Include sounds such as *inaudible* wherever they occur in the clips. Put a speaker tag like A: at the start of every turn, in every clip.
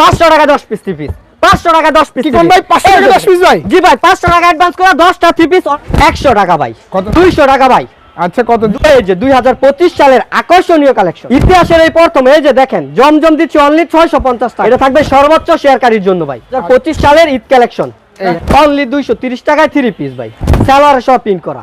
A: পাঁচশো টাকা দশ পিস থ্রি পিস পাঁচশো টাকা দশ পিস
B: ভাই? 500 টাকা 10 পিস ভাই?
A: জি ভাই পাঁচশো টাকা অ্যাডভান্স করে দশটা থ্রি পিস একশো টাকা ভাই।
B: কত?
A: দুইশো টাকা ভাই।
B: আচ্ছা কত?
A: এই যে দুই হাজার পঁচিশ সালের আকর্ষণীয় কালেকশন ইতিহাসের এই প্রথম এই যে দেখেন জমজম দিচ্ছে অনলি ছয়শো পঞ্চাশ টাকা। এটা থাকবে সর্বোচ্চ শেয়ারকারীর জন্য ভাই। পঁচিশ সালের ঈদ কালেকশন অনলি দুইশো তিরিশ টাকায় থ্রি পিস ভাই। প্রিন্ট করা।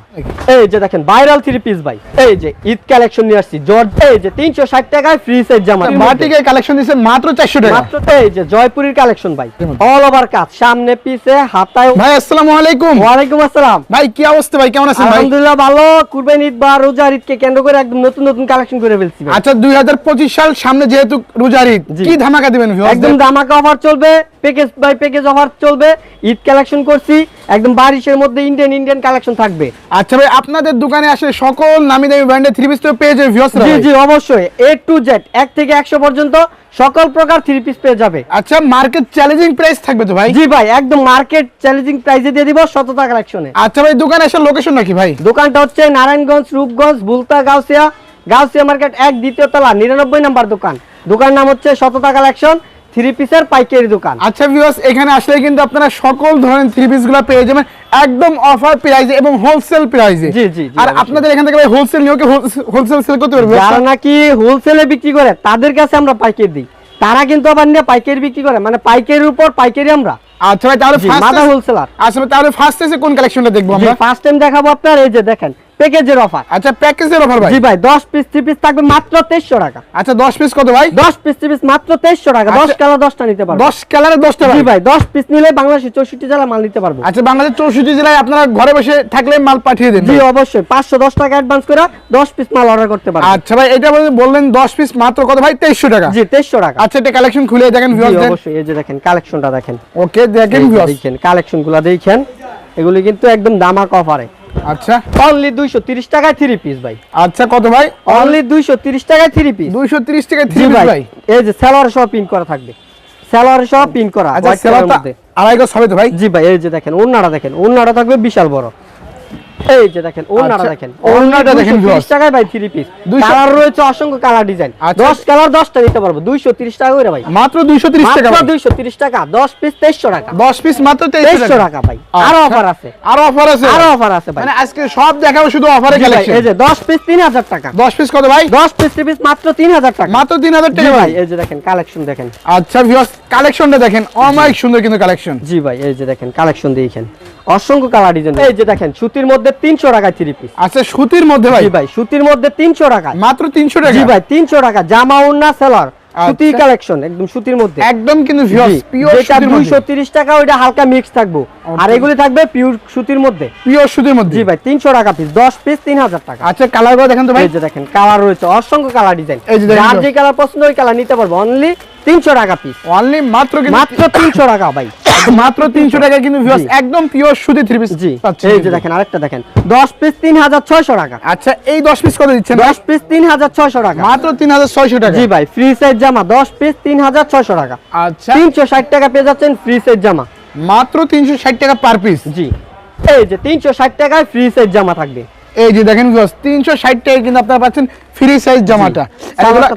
A: এই যে দেখেন ভাইরাল থ্রি পিস ভাই। এই যে ঈদ কালেকশন নিয়ে আসছি জর্জ এই যে তিনশো ষাট টাকায় ফ্রি সাইজ জামা।
B: বাটিকের কালেকশন মাত্র 400 টাকা।
A: মাত্র এই যে জয়পুরের কালেকশন ভাই। অল ওভার কাজ সামনে পিছে হাতায়
B: ভাই আসসালামু আলাইকুম।
A: ওয়ালাইকুম আসসালাম।
B: ভাই কি অবস্থা ভাই? কেমন আছেন ভাই?
A: আলহামদুলিল্লাহ ভালো। কুরবানি ঈদ বা রোজার ঈদকে কেন্দ্র করে একদম নতুন নতুন কালেকশন করে ফেলছি।
B: আচ্ছা 2025 সাল সামনে যেহেতু রোজার ঈদ। কি ধামাকা দিবেন
A: একদম ধামাকা অফার চলবে প্যাকেজ বাই প্যাকেজ অফার চলবে। ঈদ কালেকশন করছি একদম বারিশের মধ্যে ইন্ডিয়ান ইন্ডিয়ান কালেকশন থাকবে।
B: আচ্ছা ভাই আপনাদের দোকানে আসলে সকল নামি দামি ব্র্যান্ডের থ্রি পিস তো পেয়ে যাবে ভিউয়ার্স
A: জি জি অবশ্যই। এ টু জেড এক থেকে একশো পর্যন্ত সকল প্রকার থ্রি পিস পেয়ে যাবে।
B: আচ্ছা মার্কেট চ্যালেঞ্জিং প্রাইস থাকবে তো ভাই?
A: জি ভাই একদম মার্কেট চ্যালেঞ্জিং প্রাইসে দিয়ে দিব শততা কালেকশনে
B: আচ্ছা ভাই দোকানে আসার লোকেশন নাকি ভাই?
A: দোকানটা হচ্ছে নারায়ণগঞ্জ রূপগঞ্জ বুলতা গাউসিয়া। গাউসিয়া মার্কেট এক দ্বিতীয় তলা নিরানব্বই নাম্বার দোকান। দোকান নাম হচ্ছে শততা কালেকশন থ্রি পিসের পাইকারি দোকান।
B: আচ্ছা ভিউয়ার্স এখানে আসলে কিন্তু আপনারা সকল ধরনের থ্রি পিসগুলো পেয়ে যাবেন। একদম অফার প্রাইসে এবং হোলসেল প্রাইসে
A: জি, জি,
B: আর আপনাদের এখান থেকে ভাই হোলসেল নিয়ে হোলসেল সেল করতে পারবে?
A: যারা নাকি হোলসেলে বিক্রি করে তাদের কাছে আমরা পাইকারি দিই। তারা কিন্তু আবার নিয়ে পাইকারি বিক্রি করে মানে পাইকারির উপর পাইকারি আমরা।
B: আচ্ছা ভাই তাহলে ফার্স্ট
A: হোলসেলার
B: আচ্ছা তাহলে ফার্স্ট এসে কোন কালেকশনটা দেখব আমরা?
A: ফার্স্ট টাইম দেখাবো আপনার এই যে দেখেন। প্যাকেজের অফার
B: আচ্ছা প্যাকেজের অফার ভাই?
A: জি ভাই দশ পিস থ্রি পিস থাকবে মাত্র তেইশশো টাকা।
B: আচ্ছা 10 পিস কত ভাই?
A: দশ পিস থ্রি পিস মাত্র তেইশশো টাকা। দশ
B: আচ্ছা।
A: কালার দশটা নিতে পারব।
B: 10 কালারে 10 টাকা
A: জি ভাই দশ পিস নিলে বাংলাদেশের চৌষট্টি জেলা মাল নিতে পারব।
B: আচ্ছা বাংলাদেশ 64 জেলায় আপনারা ঘরে বসে থাকলে মাল পাঠিয়ে দিন
A: জি অবশ্যই। পাঁচশো দশ টাকা অ্যাডভান্স করে দশ পিস মাল অর্ডার করতে পারব।
B: আচ্ছা ভাই এটা বললেন 10 পিস মাত্র কত ভাই? 2300 টাকা।
A: জি তেইশশো টাকা।
B: আচ্ছা এটা কালেকশন খুলে দেখেন
A: জি
B: ভিউয়ার্স
A: অবশ্যই। এই যে দেখেন কালেকশনটা দেখেন।
B: ওকে দেখেন ভিউয়ার্স
A: দেখেন কালেকশনগুলা দেখেন। এগুলি কিন্তু একদম দামাক অফারে
B: আচ্ছা।
A: অনলি দুইশো তিরিশ টাকায় থ্রি পিস ভাই।
B: আচ্ছা কত ভাই?
A: অনলি দুইশো তিরিশ টাকায় থ্রি পিস
B: 230 টাকা
A: জি
B: থ্রি
A: ভাই
B: ভাই?
A: এই যে সহ পিন করা থাকবে। সহ পিন করা
B: আচ্ছা। আড়াই গজ হবে তো ভাই?
A: জি ভাই এই যে দেখেন ওন্নাটা দেখেন ওন্নাটা থাকবে বিশাল বড়। এই যে দেখেন ওন্নাটা
B: আচ্ছা,
A: দেখেন।
B: ওড়নাটা দেখেন
A: তিরিশ
B: viewers।
A: টাকায় ভাই থ্রি পিস
B: 200
A: কালার রয়েছে অসংখ্য কালার ডিজাইন
B: আচ্ছা।
A: দশ কালার দশটা নিতে পারব দুইশো তিরিশ টাকা করে ভাই।
B: মাত্র 230 টাকা
A: মাত্র
B: ভাই।
A: দুইশো তিরিশ টাকা দশ পিস তেইশশো টাকা।
B: 10 পিস মাত্র 2300 টাকা।
A: ভাই। আরও
B: আচ্ছা।
A: অফার আছে।
B: আরও অফার আছে।
A: আরও অফার আছে ভাই।
B: মানে আজকে সব দেখাবো শুধু অফারে কালেকশন
A: এই যে দশ পিস তিন হাজার টাকা।
B: 10 পিস কত ভাই?
A: দশ পিস পিস মাত্র তিন হাজার টাকা।
B: মাত্র 3000 টাকা
A: ভাই এই যে দেখেন কালেকশন দেখেন।
B: আচ্ছা ভিউয়ার্স কালেকশনটা দেখেন। সুন্দর কিন্তু কালেকশন
A: জি ভাই এই যে দেখেন কালেকশন দেখেন। অসংখ্য কালার ডিজাইন এই যে দেখেন সুতির মধ্যে তিনশো টাকা থ্রি পিস
B: আচ্ছা সুতির মধ্যে ভাই?
A: জি ভাই সুতির মধ্যে তিনশো টাকা
B: মাত্র 300 টাকা?
A: জি ভাই তিনশো টাকা। জামা উন্না সেলার
B: আচ্ছা।
A: কালেকশন একদম সুতির মধ্যে।
B: একদম কিন্তু ভিউয়ার্স পিওর
A: যেটা
B: সুতির মধ্যে।
A: দুইশো তিরিশ টাকা ওইটা হালকা মিক্স থাকব। আর এগুলি থাকবে পিওর সুতির মধ্যে।
B: পিওর সুতির মধ্যে।
A: জি ভাই তিনশো টাকা পিস দশ পিস তিন হাজার টাকা।
B: আচ্ছা কালারগুলো দেখেন তো ভাই।
A: এই যে দেখেন কালার রয়েছে অসংখ্য কালার ডিজাইন
B: এই যে দেখেন
A: যার যে কালার পছন্দ ওই কালার নিতে পারব। অনলি তিনশো টাকা পিস
B: অনলি মাত্র
A: মাত্র তিনশো টাকা ভাই। *laughs*
B: মাত্র 300 টাকা কিন্তু ভিউয়ার্স একদম পিওর সুতি থ্রি পিস
A: জি। এই যে দেখেন আরেকটা দেখেন। দশ পিস তিন হাজার ছয়শো টাকা।
B: আচ্ছা এই 10 পিস কত দিচ্ছেন?
A: দশ পিস তিন হাজার ছয়শো টাকা।
B: মাত্র 3600 টাকা।
A: জি ভাই ফ্রি সাইজ জামা দশ পিস তিন হাজার ছয়শো টাকা।
B: আচ্ছা।
A: তিনশো ষাট টাকা পেয়ে যাচ্ছেন ফ্রি সাইজ জামা।
B: মাত্র 360 টাকা পার পিস
A: জি। এই যে তিনশো ষাট টাকায় ফ্রি সাইজ জামা থাকবে।
B: এই যে দেখেন ভিউয়ার্স 360 টাকা কিন্তু আপনারা পাচ্ছেন ফ্রি সাইজ জামাটা।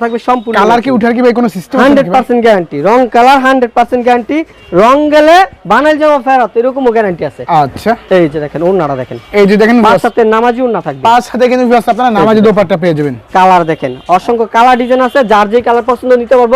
A: থাকবে সম্পূর্ণ
B: কালার কি উঠার কি ভাই কোনো সিস্টেম
A: হান্ড্রেড পার্সেন্ট গ্যারান্টি রং কালার হান্ড্রেড পার্সেন্ট গ্যারান্টি রং গেলে জামা ফেরত এরকমও গ্যারান্টি আছে।
B: আচ্ছা।
A: এই যে দেখেন দেখেন।
B: এই যে দেখেন
A: পাঁচ নামাজি থাকবে।
B: পাঁচ কিন্তু আপনারা নামাজি দোপাট্টা পেয়ে যাবেন।
A: কালার দেখেন অসংখ্য কালার ডিজাইন আছে যার যে কালার পছন্দ নিতে পারব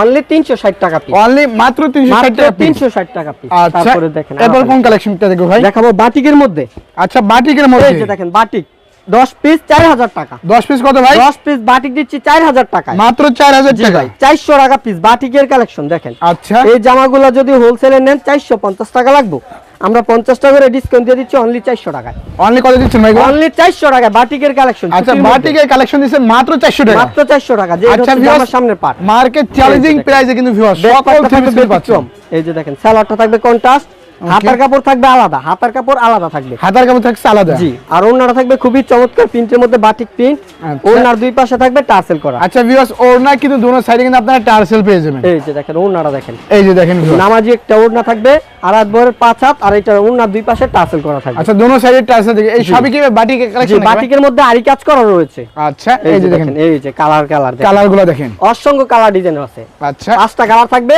A: অনলি তিনশো ষাট টাকা পিস
B: অনলি মাত্র 360
A: মাত্র
B: টাকা পিস
A: তিনশো ষাট টাকা পিস
B: আচ্ছা
A: তারপরে দেখেন
B: এরপর কোন কালেকশনটা দেখো ভাই?
A: দেখাবো বাটিকের মধ্যে।
B: আচ্ছা বাটিকের
A: এই
B: মধ্যে
A: যে দেখেন বাটিক। দশ পিস চার হাজার টাকা।
B: 10 পিস কত ভাই?
A: দশ পিস বাটিক দিচ্ছি চার হাজার টাকা
B: মাত্র 4000
A: জি
B: টাকা
A: ভাই চারশো টাকা পিস বাটিকের কালেকশন দেখেন।
B: আচ্ছা।
A: এই জামাগুলো যদি হোলসেলে নেন চারশো পঞ্চাশ টাকা লাগবে। আমরা পঞ্চাশ টাকা করে ডিসকাউন্ট দিয়ে দিচ্ছি অনলি চারশো টাকায়।
B: অনলি কত দিচ্ছেন ভাই
A: অনলি চারশো টাকায় বাটিকের কালেকশন
B: আচ্ছা বাটিকের কালেকশন দিচ্ছে মাত্র 400 টাকা?
A: মাত্র চারশো টাকা যে
B: আচ্ছা
A: আচ্ছা আমার সামনে পাট
B: মার্কেট চ্যালেঞ্জিং প্রাইসে কিন্তু ভিউয়ার্স সকল
A: ব্যাকপার্টটা
B: থ্রি পাচ্ছেন।
A: এই যে দেখেন স্যালাডটা থাকবে কন্ট্রাস্ট হাতার কাপড় থাকবে আলাদা হাতার কাপড় আলাদা থাকবে।
B: হাতার কাপড় থাকছে আলাদা?
A: জি আর ওনাটা থাকবে খুবই চমৎকার প্রিন্টের মধ্যে বাটিক প্রিন্ট।
B: আচ্ছা।
A: ওনার দুই পাশে থাকবে টার্সেল করা।
B: আচ্ছা ভিউয়ার্স ওড়না কিন্তু দোনো সাইডে কিন্তু আপনারা টার্সেল পেয়ে যাবেন।
A: এই যে দেখেন ওনাটা দেখেন।
B: এই যে দেখেন।
A: নামাজি একটা ওড়না থাকবে আর বরের পাঁচ হাত আর এটা ওনার দুই পাশে টার্সেল করা থাকবে।
B: আচ্ছা দোনো সাইডে টার্সেল এই সবই কি বাটিকের
A: জি
B: কালেকশন
A: বাটিকের মধ্যে আরি কাজ করা রয়েছে।
B: আচ্ছা
A: এই যে দেখেন। এই যে কালার কালার
B: কালারগুলো দেখেন।
A: অসংখ্য কালার ডিজাইন আছে।
B: আচ্ছা।
A: পাঁচটা কালার থাকবে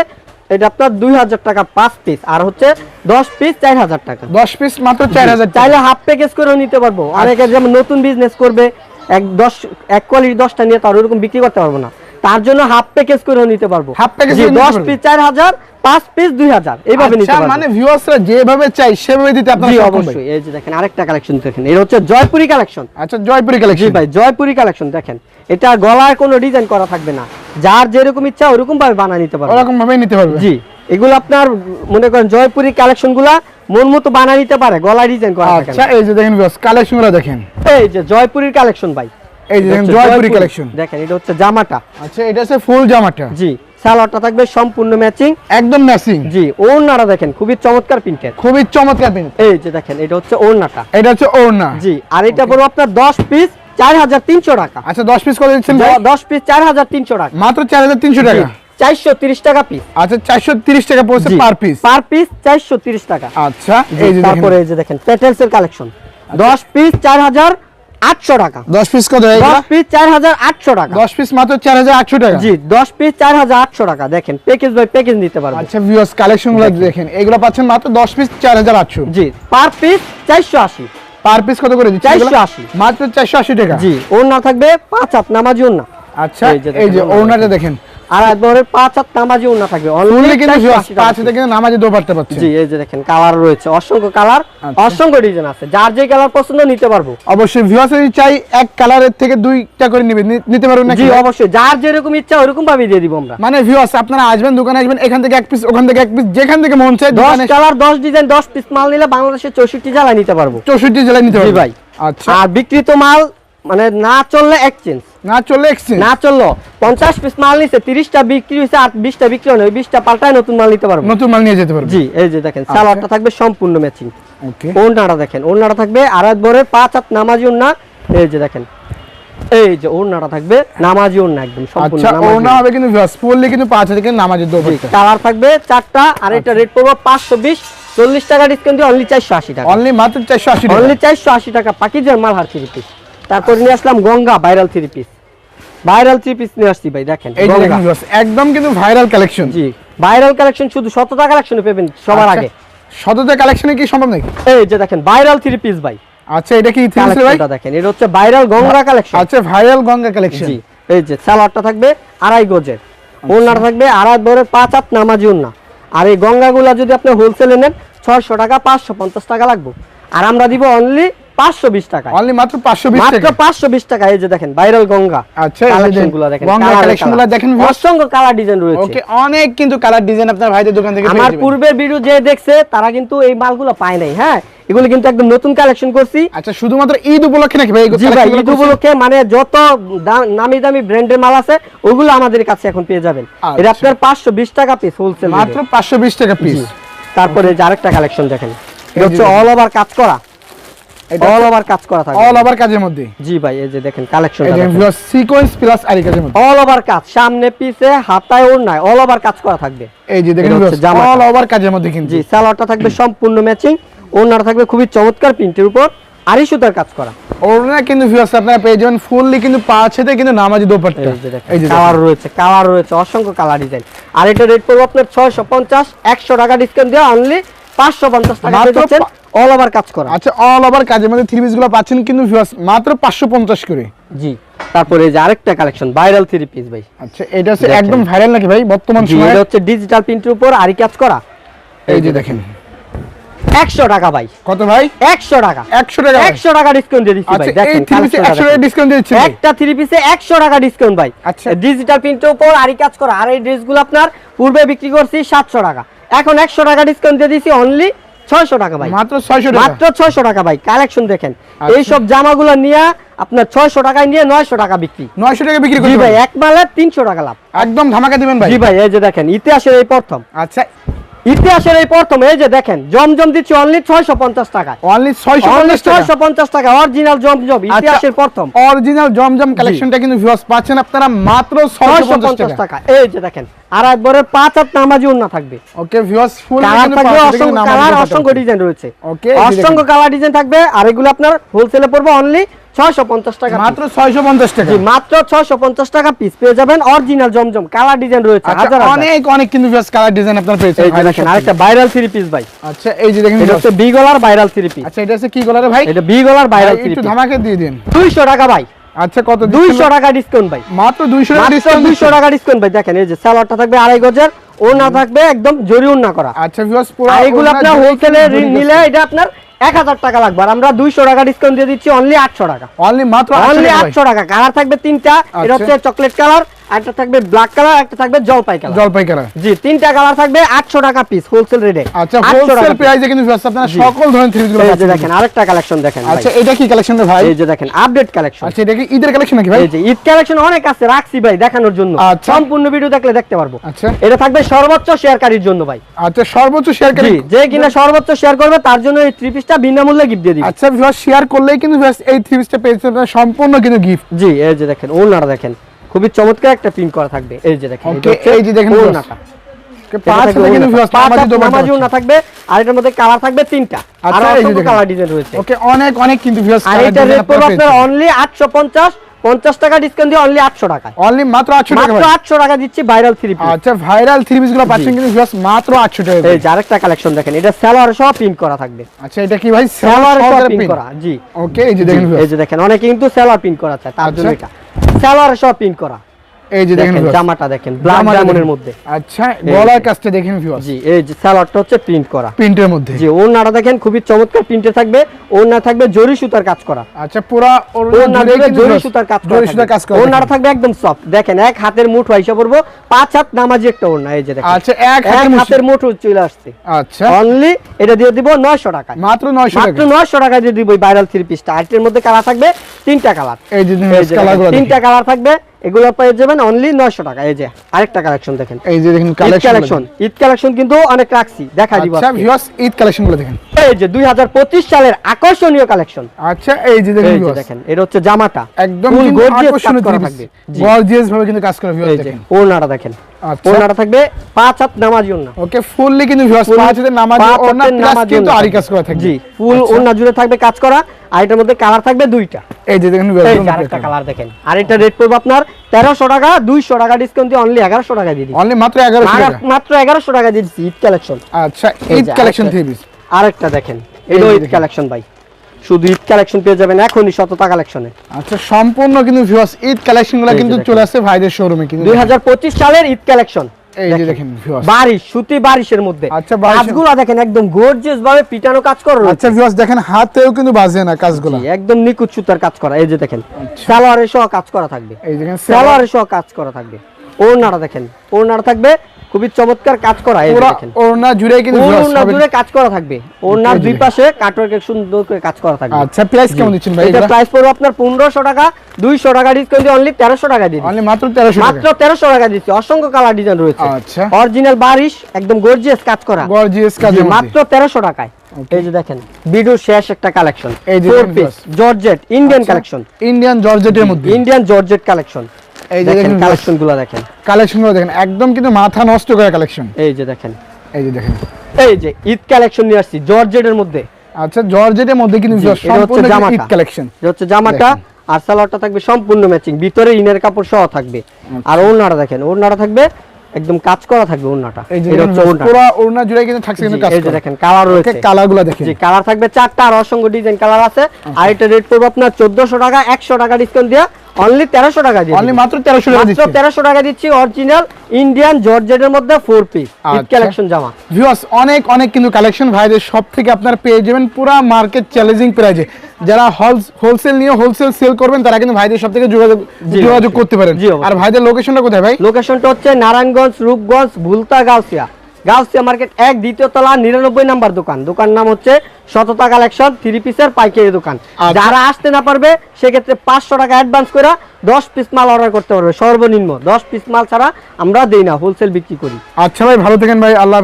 A: এটা আপনার দুই হাজার টাকা পাঁচ পিস আর হচ্ছে দশ পিস চার হাজার টাকা।
B: 10 পিস মাত্র 4000 টাকা।
A: চাইলে হাফ প্যাকেজ করেও নিতে পারব। অনেকে যেমন নতুন বিজনেস করবে এক দশ এক কোয়ালিটি দশটা নিয়ে তার ওরকম বিক্রি করতে পারব না। তার জন্য হাফ প্যাকেজ করেও নিতে পারব।
B: Half package
A: জি,
B: করে নিতে
A: দশ পিস চার হাজার পাঁচ পিস দুই হাজার এইভাবে নিতে
B: আচ্ছা
A: পারব।
B: মানে ভিউয়ার্সরা যেভাবে চাই সেভাবে দিতে আপনারা।
A: অবশ্যই। এই যে দেখেন আরেকটা কালেকশন দেখেন। এটা হচ্ছে জয়পুরি কালেকশন
B: আচ্ছা জয়পুরি
A: জি
B: কালেকশন
A: ভাই জয়পুরি কালেকশন দেখেন। এটা গলায় কোনো ডিজাইন করা থাকবে না। যার যেরকম ইচ্ছা ওরকম ভাবে বানিয়ে নিতে পারবে।
B: ওরকম ভাবে নিতে পারবে।
A: জি এগুলো আপনার মনে করেন জয়পুরি কালেকশনগুলা মন মতো বানিয়ে নিতে পারে গলায় ডিজাইন করা
B: আচ্ছা এই যে দেখেন ভিউয়ার্স কালেকশনগুলো দেখেন।
A: এই যে জয়পুরির কালেকশন ভাই।
B: এই যে দেখেন জয়পুরি কালেকশন।
A: দেখেন এটা হচ্ছে জামাটা।
B: আচ্ছা এটা হচ্ছে ফুল জামাটা।
A: জি সালোয়ারটা থাকবে সম্পূর্ণ ম্যাচিং
B: একদম ম্যাচিং
A: জি ওড়নাটা দেখেন খুবই চমৎকার প্রিন্টের
B: খুবই চমৎকার প্রিন্ট
A: এই যে দেখেন এটা হচ্ছে ওড়নাটা।
B: এটা হচ্ছে ওড়না।
A: জি আর এটা পড়ব আপনার দশ পিস চার হাজার তিনশো টাকা।
B: আচ্ছা 10 পিস করে দিচ্ছেন
A: দশ পিস চার হাজার তিনশো টাকা।
B: মাত্র 4300 টাকা?
A: চারশো তিরিশ টাকা পিস
B: আচ্ছা 430 টাকা পড়ছে পার পিস
A: পার পিস চারশো তিরিশ টাকা।
B: আচ্ছা
A: জি,
B: এই যে
A: তারপরে এই যে দেখেন পেটেলস এর কালেকশন দশ পিস চার হাজার আটশো টাকা।
B: 10 পিস কত
A: দশ পিস চার হাজার আটশো টাকা।
B: 10 পিস মাত্র 4800 টাকা?
A: জি দশ পিস চার হাজার আটশো টাকা। দেখেন প্যাকেজ বাই প্যাকেজ নিতে পারবেন।
B: আচ্ছা ভিউয়ার্স কালেকশনগুলো দেখেন। এগুলো পাচ্ছেন মাত্র 10 পিস 4800
A: জি পার পিস চারশো আশি।
B: পার পিস কত করে দিচ্ছি এগুলো?
A: 480
B: মাত্র 480 টাকা।
A: জি। ওর না থাকবে পাঁচ হাত নামাজি ওর না
B: আচ্ছা
A: এই যে ওড়না
B: ওড়নাটা দেখেন।
A: আর একবারে পাঁচ হাত নামাজি ওর না থাকবে।
B: ফুললি
A: Only
B: কিন্তু
A: 480
B: ভিউয়ার্স
A: টাকা
B: পাঁচ হাতে কিন্তু নামাজে দোপাট্টা
A: জি এই যে দেখেন কালার রয়েছে। অসংখ্য কালার
B: আচ্ছা।
A: অসংখ্য ডিজাইন আছে। যার যে কালার পছন্দ নিতে পারব।
B: অবশ্যই ভিউয়ার্স যদি চাই এক কালারের থেকে দুইটা করে নিবে। নিতে পারবেন নাকি?
A: জি অবশ্যই। যার যেরকম ইচ্ছা ওরকম ভাবে দিয়ে দিব আমরা।
B: মানে ভিউয়ার্স আপনারা আসবেন দোকানে আসবেন এখান থেকে এক পিস ওখান থেকে এক পিস যেখান থেকে মন চায়
A: দশ
B: দোকানে
A: কালার দশ ডিজাইন দশ পিস মাল নিলে বাংলাদেশের চৌষট্টি জেলায় নিতে পারব।
B: 64 জেলায় নিতে
A: জি ভাই।
B: আচ্ছা।
A: আর বিক্রিত মাল মানে না চললে এক্সচেঞ্জ
B: না এক্সচেঞ্জ
A: না চলল। পঞ্চাশ পিস মাল নিছে তিরিশটা বিক্রি হয়েছে আর বিশটা বিক্রি বিশটা পাল্টায় নতুন মাল নিতে পারব।
B: নতুন মাল নিয়ে যেতে পারবেন
A: জি এই যে দেখেন সালোয়ারটা থাকবে সম্পূর্ণ ম্যাচিং
B: ওকে।
A: ওড়নাটা দেখেন ওড়নাটা থাকবে আড়াই বরের পাঁচ হাত নামাজি ওড়না। এই যে দেখেন এই যে ওড়নাটা থাকবে নামাজি ওড়না একদম সম্পূর্ণ
B: আচ্ছা
A: নামাজি
B: ওনা হবে কিন্তু ভিউয়ার্স কিন্তু পাঁচ হাজার থেকে নামাজের দোপাট্টা
A: কালার থাকবে চারটা আর
B: আচ্ছা।
A: এটা রেট পড়ব পাঁচশো বিশ চল্লিশ টাকা ডিসকাউন্ট দিয়ে অনলি চারশো আশি টাকা।
B: অনলি মাত্র 480 টাকা।
A: অনলি চারশো আশি টাকা পাকিজার মাল হার থ্রি পিস তারপর নিয়ে আসলাম Ganga viral three piece viral three piece নিয়ে আসছি ভাই দেখেন।
B: এই একদম কিন্তু ভাইরাল কালেকশন
A: জি ভাইরাল কালেকশন শুধু শতটা কালেকশনে পাবেন সবার
B: আচ্ছা।
A: আগে।
B: শততে কালেকশনে কি সম্ভব নাকি?
A: এই যে দেখেন ভাইরাল থ্রি পিস ভাই।
B: আচ্ছা এটা কি থ্রি ভাই?
A: কালেকশনটা দেখেন এটা হচ্ছে ভাইরাল গঙ্গা কালেকশন
B: আচ্ছা ভাইরাল গঙ্গা কালেকশন
A: জি এই যে সালোয়ারটা থাকবে আড়াই গজের।
B: আচ্ছা।
A: থাকবে আড়াই বরের পাঁচ হাত নামাজি ওনা আর এই গঙ্গাগুলা যদি আপনি হোলসেলে নেন ছয়শো টাকা পাঁচশো পঞ্চাশ টাকা লাগবে। আর আমরা দিব অনলি পাঁচশো বিশ টাকা
B: অনলি মাত্র 520 টাকা
A: পাঁচশো বিশ টাকা এই যে দেখেন ভাইরাল গঙ্গা।
B: আচ্ছা, এই দেখেন, গঙ্গা
A: colour এ
B: collection গুলো
A: colour।
B: দেখেন
A: অসংখ্য কালার ডিজাইন রয়েছে।
B: ওকে অনেক কিন্তু কালার ডিজাইন আপনার ভাইদের দোকান থেকে
A: আমার পূর্বের ভিডিও যে দেখছে তারা কিন্তু এই মালগুলো পায় নাই হ্যাঁ? এগুলো কিন্তু একদম নতুন কালেকশন করছি।
B: আচ্ছা শুধুমাত্র ঈদ উপলক্ষে নাকি ভাই
A: ভাই ঈদ উপলক্ষে মানে যত নামি দামি ব্র্যান্ডের মাল আছে ওগুলো আমাদের কাছে এখন পেয়ে যাবেন।
B: আচ্ছা।
A: এটা আপনার পাঁচশো বিশ টাকা পিস হোলসেল
B: মাত্র 520 টাকা পিস
A: তারপরে যে আরেকটা কালেকশন দেখেন এটা হচ্ছে অল ওভার কাজ করা। অল ওভার কাজ করা থাকবে।
B: অল ওভার কাজের মধ্যে।
A: জি ভাই এই যে দেখেন কালেকশন
B: সিকোয়েন্স প্লাস আরি কাজের মধ্যে।
A: অল ওভার কাজ সামনে পিছে হাতায় ওড়নায় অল ওভার কাজ করা থাকবে।
B: এই যে দেখেন। অল ওভার কাজের মধ্যে কিন্তু।
A: জি সালোয়ারটা থাকবে সম্পূর্ণ ম্যাচিং ওড়নাটা থাকবে খুবই চমৎকার প্রিন্টের উপর আড়াই সুতার কাজ করা।
B: ওড়না কিন্তু ভিউয়ার্স আপনারা পেয়ে যাবেন ফুললি কিন্তু পাঁচ হাতে কিন্তু নামাজি দোপাট্টা।
A: এই যে কালার রয়েছে কালার রয়েছে অসংখ্য কালার ডিজাইন আর এটা রেট পড়বে আপনার ছয়শো পঞ্চাশ একশো টাকা ডিসকাউন্ট দেওয়া অনলি পাঁচশো পঞ্চাশ টাকা পাচ্ছেন অল ওভার কাজ করা।
B: আচ্ছা অল ওভার কাজের মধ্যে থ্রি পিসগুলো পাচ্ছেন কিন্তু ভিউয়ার্স মাত্র 550 করে।
A: জি তারপরে যে আরেকটা কালেকশন ভাইরাল থ্রি পিস ভাই।
B: আচ্ছা এটা হচ্ছে একদম ভাইরাল নাকি ভাই? বর্তমান সময়ে
A: এটা হচ্ছে ডিজিটাল প্রিন্টের উপর আরি কাজ করা।
B: এই যে দেখেন।
A: একশো টাকা ভাই।
B: কত ভাই?
A: একশো টাকা।
B: 100 টাকা ভাই।
A: একশো টাকা ডিসকাউন্ট দিয়ে দিচ্ছি ভাই
B: আচ্ছা
A: দেখেন
B: থ্রি পিসে
A: collectionটা
B: 100 টাকা ডিসকাউন্ট দিচ্ছেন
A: একটা থ্রি পিসে একশো টাকা ডিসকাউন্ট ভাই।
B: আচ্ছা।
A: ডিজিটাল প্রিন্টের উপর আরি কাজ করা আর এই ড্রেসগুলো আপনার পূর্বে বিক্রি করছি সাতশো টাকা। এখন একশো টাকা ডিসকাউন্ট দিয়ে দিচ্ছি অনলি ছয়শো টাকা ভাই
B: মাত্র 600 টাকা।
A: মাত্র ছয়শো টাকা ভাই কালেকশন দেখেন।
B: আচ্ছা।
A: এই সব জামাগুলো নিয়ে আপনার ছয়শো টাকায় নিয়ে নয়শো টাকা বিক্রি।
B: 900 টাকা বিক্রি
A: জি
B: করতে
A: ভাই এক মালে তিনশো টাকা লাভ।
B: একদম ধামাকা দিবেন ভাই।
A: জি ভাই এই যে দেখেন ইতিহাসের এই প্রথম।
B: আচ্ছা।
A: ইতিহাসের এই প্রথম এই যে দেখেন জমজম দিচ্ছি অনলি ছয়শো পঞ্চাশ টাকা।
B: অনলি 650 টাকা।
A: ছয়শো পঞ্চাশ টাকা অরিজিনাল জমজম
B: আচ্ছা,
A: ইতিহাসের প্রথম।
B: অরিজিনাল জমজম কালেকশনটা কিন্তু ভিউয়ার্স পাচ্ছেন আপনারা মাত্র
A: ছয়শো পঞ্চাশ
B: টাকা
A: এই যে দেখেন। আড়াই বরের পাঁচ হাত নামাজি ওন্না থাকবে।
B: ওকে ভিউয়ার্স ফুল
A: কালার থাকবে অসংখ্য কালার অসংখ্য ডিজাইন রয়েছে।
B: ওকে
A: অসংখ্য কালার ডিজাইন থাকবে আর এগুলো আপনার হোলসেলে পড়বে অনলি ছয়শো পঞ্চাশ টাকা
B: মাত্র 650 টাকা।
A: জি, মাত্র ছয়শো পঞ্চাশ টাকা পিস পেয়ে যাবেন অরিজিনাল জমজম কালার ডিজাইন রয়েছে
B: আচ্ছা
A: হাজার।
B: অনেক অনেক কিন্তু ভিউয়ার্স কালার ডিজাইন আপনারা পেয়েছেন
A: এই যে দেখেন আরেকটা ভাইরাল থ্রি পিস ভাই।
B: আচ্ছা এই যে দেখেন
A: এটা হচ্ছে বি গলার ভাইরাল থ্রি পিস
B: আচ্ছা এটা হচ্ছে কি কালারে ভাই?
A: এটা বি গলার ভাইরাল
B: ভাই,
A: থ্রি
B: একটু
A: পিস
B: ধামাকে দিয়ে দিন।
A: দুইশো টাকা ভাই।
B: আচ্ছা কত
A: দুইশো টাকা ডিসকাউন্ট ভাই।
B: মাত্র 200 টাকা ডিসকাউন্ট
A: দুইশো টাকা ডিসকাউন্ট ভাই দেখেন এই যে সালোয়ারটা থাকবে আড়াই গজের ওনা থাকবে একদম জরি ওনা করা।
B: আচ্ছা ভিউয়ার্স পুরো এইগুলো
A: আপনার হোলসেলে নিলে এটা আপনার এক হাজার টাকা লাগবে। আর আমরা দুইশো টাকা ডিসকাউন্ট দিয়ে দিচ্ছি অনলি আটশো টাকা।
B: অনলি মাত্র 800
A: অনলি
B: টাকা
A: আটশো টাকা। কালার থাকবে তিনটা এটা
B: আচ্ছা।
A: হচ্ছে চকলেট কালার একটা থাকবে ব্ল্যাক কালার একটা থাকবে জলপাই কালার
B: জলপাই কালার
A: জি তিনটা কালার থাকবে আটশো টাকা পিস হোলসেল রেটে
B: আচ্ছা হোলসেল প্রাইসে কিন্তু আপনারা সকল ধরনের থ্রি গুলো পাচ্ছেন।
A: দেখেন আরেকটা কালেকশন দেখেন
B: আচ্ছা এটা কি কালেকশন ভাই?
A: এই যে দেখেন আপডেট কালেকশন
B: আচ্ছা এটা কি ঈদের কালেকশন নাকি ভাই?
A: এই যে ঈদ কালেকশন অনেক আছে রাখছি ভাই দেখানোর জন্য।
B: আচ্ছা।
A: সম্পূর্ণ ভিডিও দেখলে দেখতে পারব।
B: আচ্ছা।
A: এটা থাকবে সর্বোচ্চ শেয়ারকারীর জন্য ভাই।
B: আচ্ছা সর্বোচ্চ শেয়ার
A: জি যে কিনা সর্বোচ্চ শেয়ার করবে তার জন্য এই থ্রি পিসটা বিনামূল্যে গিফট দিয়ে দিবে।
B: আচ্ছা ভিউয়ার শেয়ার করলেই কিন্তু এই থ্রি পিসটা পেয়ে সম্পূর্ণ কিন্তু গিফট
A: জি এই যে দেখেন ওনারা দেখেন। খুবই চমৎকার একটা প্রিন্ট করা থাকবে। এই যে দেখেন
B: এই যে দেখেন নামাজি
A: ওনা থাকবে আর এটার মধ্যে কালার থাকবে তিনটা। আর
B: আচ্ছা, এই যে
A: কালার ডিজাইন রয়েছে।
B: ওকে অনেক অনেক কিন্তু
A: আর এটা রেট পড়বে আপনার অনলি 850 50 টাকা ডিসকাউন্ট দিয়ে অনলি 800 টাকা
B: অনলি মাত্র 800 টাকা
A: মাত্র 800 টাকা দিচ্ছি ভাইরাল থ্রি পিস
B: আচ্ছা ভাইরাল থ্রি পিসগুলো পাচ্ছেন কিন্তু মাত্র 800 টাকা
A: এই কালেকশন দেখেন এটা সালোয়ার সহ প্রিন্ট করা থাকবে।
B: আচ্ছা এটা কি ভাই?
A: সালোয়ার সহ প্রিন্ট করা জি।
B: ওকে এই যে দেখেন
A: এই যে দেখেন অনেকে কিন্তু সালোয়ার প্রিন্ট করা চায় তার জন্য
B: আচ্ছা।
A: এটা। সালোয়ার সহ প্রিন্ট করা।
B: এই যে দেখেন
A: জামাটা দেখেন ব্ল্যাক ডায়মন্ডের মধ্যে।
B: আচ্ছা গলার। কাজটা দেখেন ভিউয়ার্স
A: জি এই যে সালোয়ারটা হচ্ছে প্রিন্ট করা।
B: প্রিন্টের মধ্যে।
A: জি ওড়নাটা দেখেন খুবই চমৎকার প্রিন্টে থাকবে। ওড়না থাকবে জরি সুতার কাজ করা।
B: আচ্ছা পুরা
A: ওড়না জরি সুতার কাজ করা
B: জরি সুতার কাজ করা
A: ওড়নাটা
B: থাকবে।
A: একদম সফট দেখেন এক হাতের মুঠো পাঁচ হাত নামাজি একটা ওড়না এই যে দেখেন।
B: আচ্ছা এক হাতের মুঠি-
A: চলে আসছে।
B: আচ্ছা।
A: অনলি এটা দিয়ে দিব নয়শো টাকায়।
B: মাত্র 900
A: মাত্র
B: টাকা
A: নয়শো টাকা দিয়ে দিব ভাইরাল থ্রি পিসটা আর্টের মধ্যে কালার থাকবে তিনটা কালার
B: এই যে
A: তিনটা কালার থাকবে। এগুলো পেয়ে যাবেন অনলি নয়শো টাকা। এই যে আরেকটা কালেকশন দেখেন।
B: এই যে দেখেন কালেকশন
A: ঈদ কালেকশন কিন্তু অনেক রাখছি দেখা দিব
B: আচ্ছা ভিউয়ার্স ঈদ কালেকশনগুলো দেখেন।
A: এই যে দুই হাজার পঁচিশ সালের আকর্ষণীয় কালেকশন
B: আচ্ছা এই যে দেখেন
A: দেখেন এটা হচ্ছে জামাটা।
B: একদম আকর্ষণীয়
A: কাজ করা থাকবে।
B: ভাবে কিন্তু কাজ করা ভিউয়ার্স দেখেন।
A: ওড়নাটা দেখেন।
B: আচ্ছা।
A: থাকবে পাঁচ হাত নামাজি ওড়না।
B: ওকে ফুললি কিন্তু পাঁচ হাতে নামাজ
A: পাঁচ
B: প্লাস কিন্তু আরি কাজ করা থাকবে।
A: জি ফুল
B: আচ্ছা,
A: জুড়ে থাকবে কাজ করা আর এটার মধ্যে কালার থাকবে দুইটা।
B: এই যে দেখেন
A: আরেকটা কালার দেখেন। আর এটা রেট পড়বে আপনার তেরোশো টাকা দুইশো টাকা ডিসকাউন্ট দিয়ে অনলি এগারোশো টাকা দিয়ে দিই
B: অনলি মাত্র 1100 টাকা।
A: মাত্র এগারোশো টাকা দিয়ে দিচ্ছি ঈদ কালেকশন
B: আচ্ছা ঈদ কালেকশন থ্রি পিস
A: আরেকটা দেখেন ঈদ কালেকশন ভাই। শুধু ঈদ কালেকশন পেয়ে যাবেন এখনই শততা কালেকশনে
B: আচ্ছা সম্পূর্ণ কিন্তু ভিউয়ার্স ঈদ
A: কালেকশনগুলো
B: কিন্তু চলে আসছে ভাইদের শোরুমে কিন্তু।
A: দুই সালের ঈদ কালেকশন
B: এই যে দেখেন ভিউয়ার্স
A: বারিশ সুতি বারিশের মধ্যে।
B: আচ্ছা,
A: কাজগুলো দেখেন একদম গর্জিয়াস ভাবে পিটানো কাজ করা
B: আচ্ছা ভিউয়ার্স দেখেন হাতেও কিন্তু বাজে না কাজগুলো।
A: একদম নিখুঁত সুতার কাজ করা। এই যে দেখেন
B: আচ্ছা।
A: সালোয়ারের সহ কাজ করা থাকবে।
B: এই দেখেন
A: সালোয়ারের সহ কাজ করা থাকবে। ওড়নাটা দেখেন ওড়নাটা থাকবে খুবই চমৎকার কাজ করা এই যে দেখেন।
B: ওড়না জুড়ে কিন্তু
A: ওড়না জুড়ে কাজ করা থাকবে। ওড়নার দুই পাশে কাটওয়ার্ক সুন্দর করে কাজ করা থাকবে।
B: আচ্ছা প্রাইস কেমন দিচ্ছেন ভাই
A: এটা প্রাইস পড়বে আপনার পনেরোশো টাকা দুইশো টাকা ডিসকাউন্ট দিয়ে অনলি তেরোশো টাকা দিয়ে দিচ্ছি।
B: অনলি মাত্র 1300
A: মাত্র
B: টাকা।
A: তেরোশো টাকা দিচ্ছি। অসংখ্য কালার ডিজাইন রয়েছে।
B: আচ্ছা।
A: অরিজিনাল বারিশ একদম গর্জিয়াস কাজ করা।
B: গর্জিয়াস
A: জি,
B: কাজের
A: মাত্র
B: মধ্যে
A: তেরোশো টাকায়। এই যে দেখেন ভিডিও শেষ একটা কালেকশন
B: এই যে।
A: জর্জেট ইন্ডিয়ান কালেকশন
B: ইন্ডিয়ান জর্জেটের মধ্যে।
A: ইন্ডিয়ান জর্জেট কালেকশন
B: এই যে
A: দেখেন
B: দেখেন
A: কালেকশনগুলো দেখেন।
B: কালেকশনগুলো দেখেন একদম কিন্তু মাথা নষ্ট করা কালেকশন
A: এই যে দেখেন।
B: এই যে দেখেন।
A: এই যে ঈদ কালেকশন নিয়ে আসছি জর্জেটের মধ্যে।
B: আচ্ছা জর্জেটের মধ্যে কিন্তু সম্পূর্ণ ঈদ কালেকশন
A: হচ্ছে জামাটা আর সালোয়ারটা থাকবে সম্পূর্ণ ম্যাচিং ভিতরে ইনের কাপড় সহ থাকবে। আর ওড়নাটা দেখেন ওড়নাটা থাকবে একম কাজ করা থাকবে ওড়নাটা। এটা হচ্ছে ওড়না।
B: পুরো ওড়না জুড়ে কিন্তু থাকছে কিন্তু কাজ
A: এই যে দেখেন কালার রয়েছে।
B: কালারগুলো দেখেন
A: কালার থাকবে চারটা আর অসংখ্য ডিজাইন কালার আছে। আর এটা রেট পড়বে আপনার চোদ্দশো টাকা একশো টাকা ডিসকাউন্ট দিয়ে অনলি টাকা দিয়ে
B: অনলি মাত্র 1300 টাকা
A: মাত্র
B: দিচ্ছি।
A: টাকা দিচ্ছি অরিজিনাল ইন্ডিয়ান জর্জেটের মধ্যে পিস
B: আচ্ছা।
A: কালেকশন জামা।
B: ভিউয়ার্স অনেক অনেক কিন্তু কালেকশন ভাইদের সব থেকে আপনারা পেয়ে যাবেন পুরো মার্কেট চ্যালেঞ্জিং প্রাইজে যারা হোলসেল নিয়ে হোলসেল সেল করবেন তারা কিন্তু ভাইদের সব থেকে যোগাযোগ যোগাযোগ করতে পারেন। আর ভাইদের লোকেশনটা কোথায় ভাই?
A: লোকেশনটা হচ্ছে নারায়ণগঞ্জ রূপগঞ্জ ভুলতা গাউসিয়া। গাউসিয়া মার্কেট এক দ্বিতীয় তলা নিরানব্বই নাম্বার দোকান। দোকান নাম হচ্ছে শততা কালেকশন থ্রি পিসের পাইকারি দোকান।
B: আচ্ছা।
A: যারা আসতে না পারবে সেক্ষেত্রে পাঁচশো টাকা অ্যাডভান্স করে দশ পিস মাল অর্ডার করতে পারবে। সর্বনিম্ন দশ পিস মাল ছাড়া আমরা দেই না হোলসেল বিক্রি করি।
B: আচ্ছা ভাই ভালো থাকেন ভাই আল্লাহ